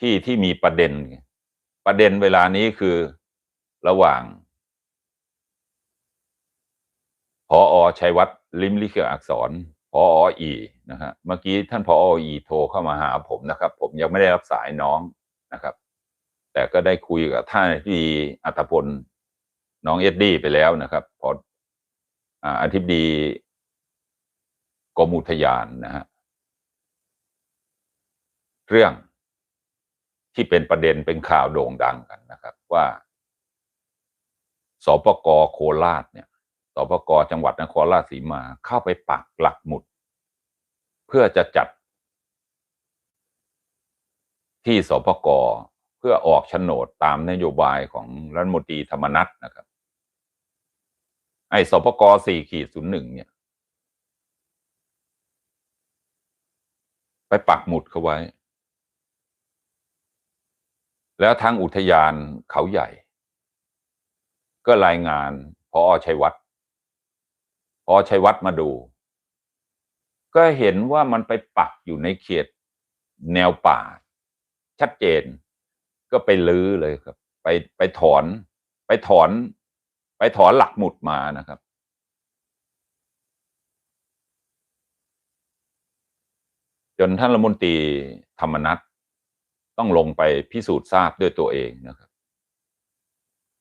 ที่ที่มีประเด็น ประเด็นเวลานี้คือระหว่างพออชัยวัฒน์ลิมลิขิตอักษรพออีนะฮะเมื่อกี้ท่านพออีโทรเข้ามาหาผมนะครับ ผมยังไม่ได้รับสายน้องนะครับ แต่ก็ได้คุยกับท่านที่อัตพลน้องเอ็ดดี้ไปแล้วนะครับ พออธิบดีกรมอุทยานนะฮะเรื่อง ที่เป็นประเด็นเป็นข่าวโด่งดังกันนะครับ ว่าสปกโคราชเนี่ยสปกจังหวัดนครราชสีมาเข้าไปปักหลักหมุด เพื่อจะจัด ที่สปกเพื่อออกโฉนดตามนโยบายของรัฐมนตรีธรรมนัฐนะครับ ไอ้สปกสี่ขีดศูนย์หนึ่งเนี่ย ไปปักหมุดเขาไว้ แล้วทางอุทยานเขาใหญ่ ก็รายงานพอชัยวัฒน์พอชัยวัฒน์มาดู ก็เห็นว่ามันไปปักอยู่ในเขตแนวป่า ชัดเจน ก็ไปลื้อเลยครับ ไปไปถอน ไปถอน ไปถอนหลักหมุดมานะครับจนท่านรัฐมนตรีธรรมนัฐ ต้องลงไปพิสูจน์ทราบด้วยตัวเองนะครับ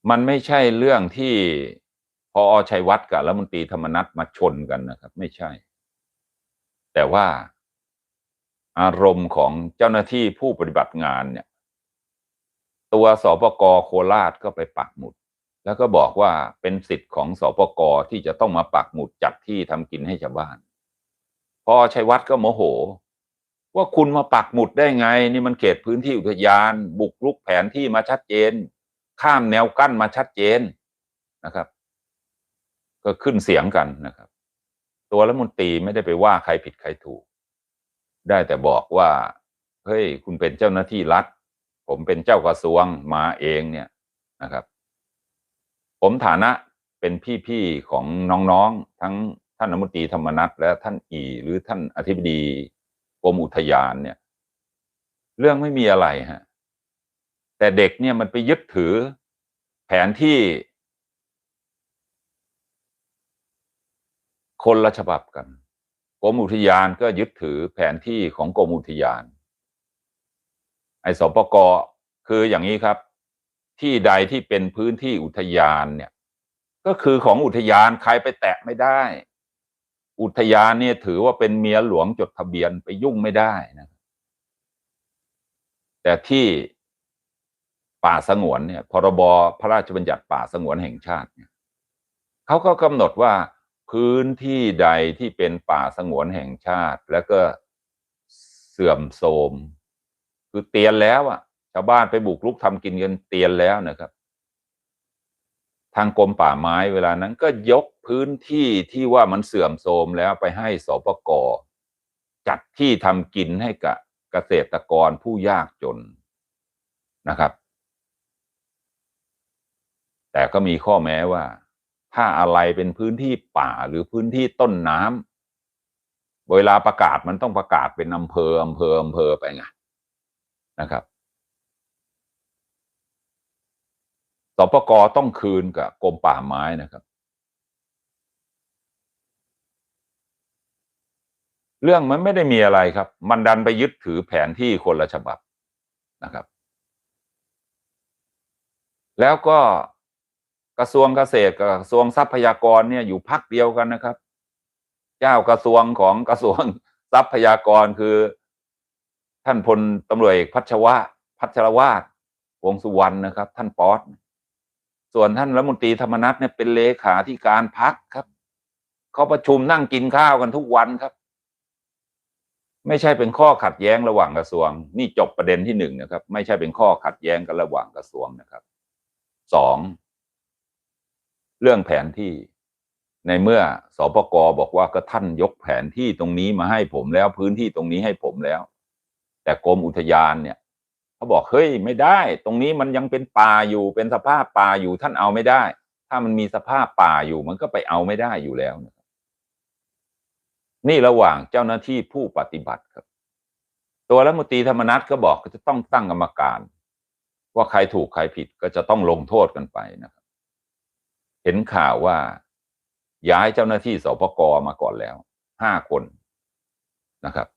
มันไม่ใช่เรื่องที่พอชัยวัฒน์กับรัฐมนตรีธรรมนัฐมาชนกันนะครับ ไม่ใช่ แต่ว่าอารมณ์ของเจ้าหน้าที่ผู้ปฏิบัติงานเนี่ย ตัวสปกโคราชก็ไปปักหมุด แล้วก็บอกว่าเป็นสิทธิ์ของสปกที่จะต้องมาปักหมุดจัดที่ทำกินให้ชาวบ้าน พอชัยวัฒน์ก็โมโห ว่าคุณมาปักหมุดได้ไง นี่มันเขตพื้นที่อุทยาน บุกรุกแผนที่มาชัดเจน ข้ามแนวกั้นมาชัดเจนนะครับ ก็ขึ้นเสียงกันนะครับ ตัวรัฐมนตรีไม่ได้ไปว่าใครผิดใครถูก ได้แต่บอกว่าเฮ้ยคุณเป็นเจ้าหน้าที่รัฐ ผมเป็นเจ้ากระทรวงมาเองเนี่ยนะครับ ผมฐานะเป็นพี่ๆของน้องๆทั้งท่านรัฐมนตรีธรรมนัฐและท่านอีหรือท่านอธิบดี กรมอุทยานเนี่ย เรื่องไม่มีอะไรฮะแต่เด็กเนี่ยมันไปยึดถือแผนที่ คนละฉบับกันกรมอุทยานก็ยึดถือแผนที่ของกรมอุทยาน ไอ้สปกคืออย่างนี้ครับ ที่ใดที่เป็นพื้นที่อุทยานเนี่ย ก็คือของอุทยานใครไปแตะไม่ได้ อุทยานเนี่ยถือว่าเป็นเมียหลวงจดทะเบียนไปยุ่งไม่ได้นะ แต่ที่ป่าสงวนเนี่ยพรบพระราชบัญญัติป่าสงวนแห่งชาติเนี่ยเขาก็กำหนดว่าพื้นที่ใดที่เป็นป่าสงวนแห่งชาติ แล้วก็เสื่อมโทรมคือเตียนแล้วอะชาวบ้านไปบุกรุกทำกินกันเตียนแล้วนะครับ ทางกรมป่าไม้เวลานั้นก็ยก พื้นที่ที่ว่ามันเสื่อมโทรมแล้วไปให้สปกจัดที่ทำกินให้กับเกษตรกรผู้ยากจนนะครับ แต่ก็มีข้อแม้ว่า ถ้าอะไรเป็นพื้นที่ป่าหรือพื้นที่ต้นน้ำเวลาประกาศมันต้องประกาศเป็นอำเภออำเภออำเภอไปไงนะครับสปกต้องคืนกับกรมป่าไม้นะครับ เรื่องมันไม่ได้มีอะไรครับ มันดันไปยึดถือแผนที่คนละฉบับนะครับ แล้วก็กระทรวงเกษตรกับกระทรวงทรัพยากรเนี่ยอยู่พักเดียวกันนะครับ เจ้ากระทรวงของกระทรวงทรัพยากรคือ ท่านพลตำรวจเอกพัชวะพัชรวาดวงสุวรรณนะครับ ท่านป๊อตส่วนท่านรัฐมนตรีธรรมนัฐเนี่ยเป็นเลขาธิการพักครับเขาประชุมนั่งกินข้าวกันทุกวันครับ ไม่ใช่เป็นข้อขัดแย้งระหว่างกระทรวง นี่จบประเด็นที่หนึ่งนะครับ ไม่ใช่เป็นข้อขัดแย้งกันระหว่างกระทรวงนะครับสองเรื่องแผนที่ในเมื่อสปกบอกว่าก็ท่านยกแผนที่ตรงนี้มาให้ผมแล้วพื้นที่ตรงนี้ให้ผมแล้ว แต่กรมอุทยานเนี่ยเขาบอกเฮ้ยไม่ได้ ตรงนี้มันยังเป็นป่าอยู่เป็นสภาพป่าอยู่ท่านเอาไม่ได้ ถ้ามันมีสภาพป่าอยู่มันก็ไปเอาไม่ได้อยู่แล้วนะ นี่ระหว่างเจ้าหน้าที่ผู้ปฏิบัติครับ ตัวรัฐมนตรีธรรมนัฐก็บอกก็จะต้องตั้งกรรมการ ว่าใครถูกใครผิดก็จะต้องลงโทษกันไปนะครับ เห็นข่าวว่าย้ายเจ้าหน้าที่สปกมาก่อนแล้วห้าคนนะครับ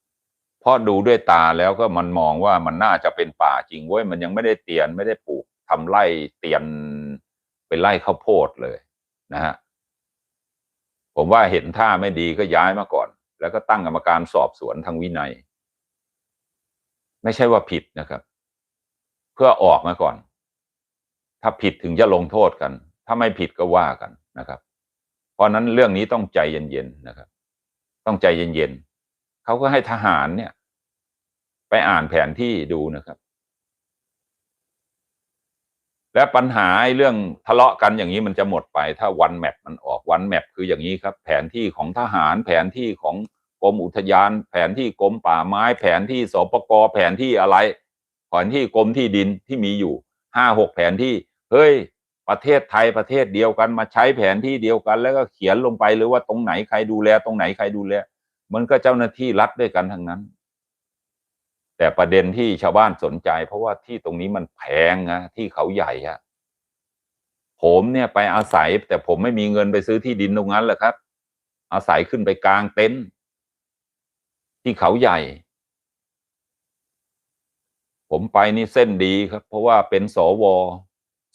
เพราะดูด้วยตาแล้วก็มันมองว่ามันน่าจะเป็นป่าจริงเว้ยมันยังไม่ได้เตียนไม่ได้ปลูกทำไร่เตียนเป็นไร่ข้าวโพดเลยนะฮะ ผมว่าเห็นท่าไม่ดีก็ย้ายมาก่อน แล้วก็ตั้งกรรมการสอบสวนทางวินัย ไม่ใช่ว่าผิดนะครับ เพื่อออกมาก่อน ถ้าผิดถึงจะลงโทษกัน ถ้าไม่ผิดก็ว่ากันนะครับ เพราะนั้นเรื่องนี้ต้องใจเย็นๆนะครับ ต้องใจเย็นๆเขาก็ให้ทหารเนี่ย ไปอ่านแผนที่ดูนะครับ และปัญหาเรื่องทะเลาะกันอย่างนี้มันจะหมดไป ถ้าวันแมปมันออกวันแมปคืออย่างนี้ครับ แผนที่ของทหารแผนที่ของกรมอุทยาน แผนที่กรมป่าไม้ แผนที่สปกแผนที่อะไร แผนที่กรมที่ดินที่มีอยู่ห้าหกแผนที่เฮ้ย ประเทศไทยประเทศเดียวกันมาใช้แผนที่เดียวกัน แล้วก็เขียนลงไปหรือว่าตรงไหนใครดูแลตรงไหนใครดูแลมันก็เจ้าหน้าที่รัฐด้วยกันทั้งนั้น แต่ประเด็นที่ชาวบ้านสนใจ เพราะว่าที่ตรงนี้มันแพงนะที่เขาใหญ่อะผมเนี่ยไปอาศัย แต่ผมไม่มีเงินไปซื้อที่ดินตรงนั้นแหละครับ อาศัยขึ้นไปกลางเต็นท์ที่เขาใหญ่ ผมไปนี่เส้นดีครับ เพราะว่าเป็นสว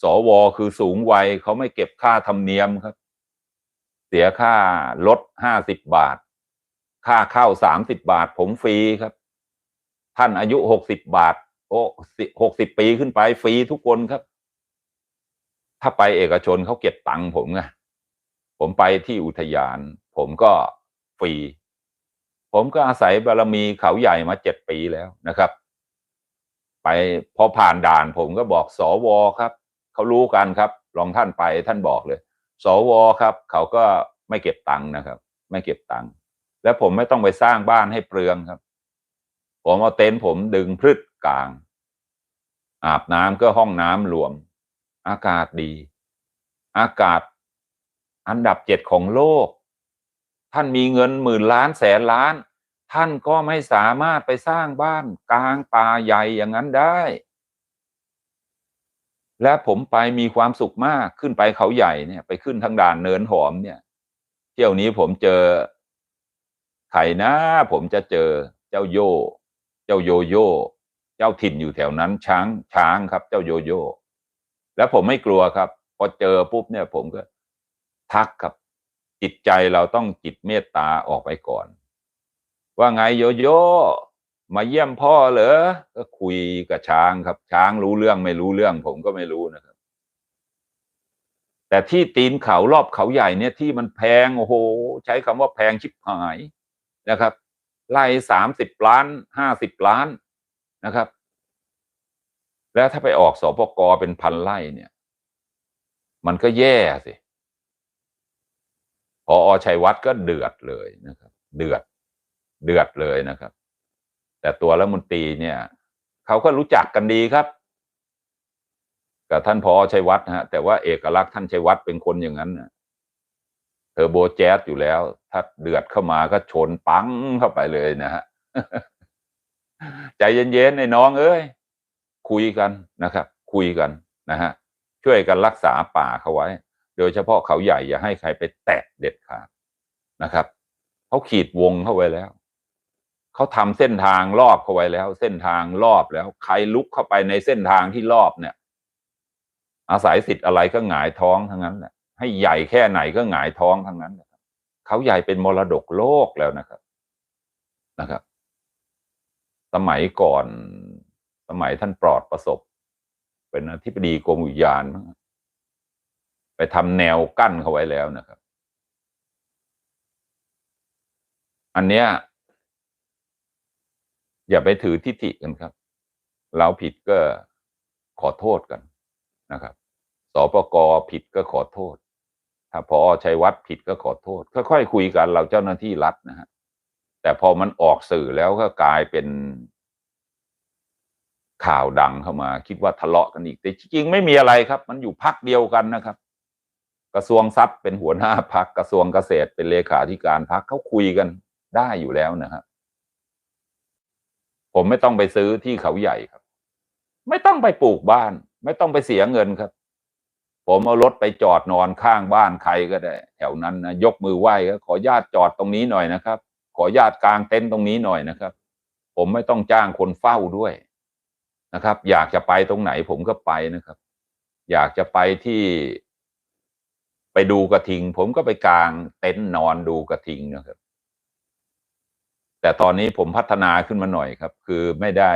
สวคือสูงวัยเขาไม่เก็บค่าธรรมเนียมครับ เสียค่ารถห้าสิบบาท ค่าเข้าสามสิบบาท ผมฟรีครับ ท่านอายุหกสิบบาท โอ้หกสิบปีขึ้นไปฟรีทุกคนครับ ถ้าไปเอกชนเขาเก็บตังค์ผมไงผมไปที่อุทยาน ผมก็ฟรี ผมก็อาศัยบารมีเขาใหญ่มาเจ็ดปีแล้วนะครับ ไปพอผ่านด่าน ผมก็บอกสวครับเขารู้กันครับ ลองท่านไปท่านบอกเลยสวครับ เขาก็ไม่เก็บตังค์นะครับ ไม่เก็บตังค์แล้วผมไม่ต้องไปสร้างบ้านให้เปลืองครับ ผมเอาเต็นท์ผมดึงพืชกลาง อาบน้ำก็ห้องน้ำรวม อากาศดี อากาศอันดับเจ็ดของโลก ท่านมีเงินหมื่นล้านแสนล้าน ท่านก็ไม่สามารถไปสร้างบ้านกลางป่าใหญ่อย่างนั้นได้ และผมไปมีความสุขมากขึ้นไปเขาใหญ่เนี่ย ไปขึ้นทางด่านเนินหอมเนี่ย เที่ยวนี้ผมเจอใครนะผมจะเจอเจ้าโย เจ้าโยโย่เจ้าถิ่นอยู่แถวนั้น ช้างช้างครับ เจ้าโยโย่แล้วผมไม่กลัวครับ พอเจอปุ๊บเนี่ย ผมก็ ทักครับ จิตใจเราต้องจิตเมตตาออกไปก่อน ว่าไงโยโย่มาเยี่ยมพ่อเหรอก็คุยกับช้างครับ ช้างรู้เรื่องไม่รู้เรื่อง ผมก็ไม่รู้นะครับ แต่ที่ตีนเขารอบเขาใหญ่เนี่ยที่มันแพงโอ้โห ใช้คำว่าแพงชิบหายนะครับ ไล่สามสิบล้านห้าสิบล้านนะครับ แล้วถ้าไปออกสปกเป็นพันไร่เนี่ย มันก็แย่สิพออชัยวัฒน์ก็เดือดเลยนะครับ เดือดเดือดเลยนะครับ แต่ตัวรัฐมนตรีเนี่ยเขาก็รู้จักกันดีครับกับท่านพอชัยวัฒน์ฮะแต่ว่าเอกลักษณ์ท่านชัยวัฒน์เป็นคนอย่างนั้นเทอร์โบแจ๊สอยู่แล้วถ้าเดือดเข้ามาก็ชนปังเข้าไปเลยนะฮะใจเย็นๆในน้องเอ้ยคุยกันนะครับ คุยกันนะฮะช่วยกันรักษาป่าเขาไว้ โดยเฉพาะเขาใหญ่อย่าให้ใครไปแตะเด็ดขาดนะครับเขาขีดวงเข้าไว้แล้วเขาทำเส้นทางรอบเข้าไว้แล้ว เส้นทางรอบแล้ว ใครลุกเข้าไปในเส้นทางที่รอบเนี่ย อาศัยสิทธิ์อะไรก็หงายท้องทั้งนั้นแหละให้ใหญ่แค่ไหนก็หงายท้องทั้งนั้นนะครับ เขาใหญ่เป็นมรดกโลกแล้วนะครับนะครับ สมัยก่อนสมัยท่านปลอดประสบ เป็นอธิบดีกรมอุทยาน ไปทำแนวกั้นเขาไว้แล้วนะครับ อันเนี้ย อย่าไปถือทิฏฐิกันครับ เราผิดก็ขอโทษกันนะครับสปกผิดก็ขอโทษ ถ้าพอชัยวัฒน์ผิดก็ขอโทษ ค่อยๆคุยกันเราเจ้าหน้าที่รัฐนะฮะแต่พอมันออกสื่อแล้วก็กลายเป็นข่าวดังเข้ามา คิดว่าทะเลาะกันอีกแต่จริงๆไม่มีอะไรครับ มันอยู่พักเดียวกันนะครับ กระทรวงทรัพย์เป็นหัวหน้าพักกระทรวงเกษตรเป็นเลขาธิการพักเขาคุยกันได้อยู่แล้วนะครับผมไม่ต้องไปซื้อที่เขาใหญ่ครับ ไม่ต้องไปปลูกบ้าน ไม่ต้องไปเสียเงินครับ ผมเอารถไปจอดนอนข้างบ้านใครก็ได้ แถวนั้นนะยกมือไหว้ก็ขอญาตจอดตรงนี้หน่อยนะครับ ขอญาตกลางเต็นท์ตรงนี้หน่อยนะครับ ผมไม่ต้องจ้างคนเฝ้าด้วยนะครับ อยากจะไปตรงไหนผมก็ไปนะครับ อยากจะไปที่ ไปดูกระทิง ผมก็ไปกางเต็นท์นอนดูกระทิงนะครับ แต่ตอนนี้ผมพัฒนาขึ้นมาหน่อยครับ คือไม่ได้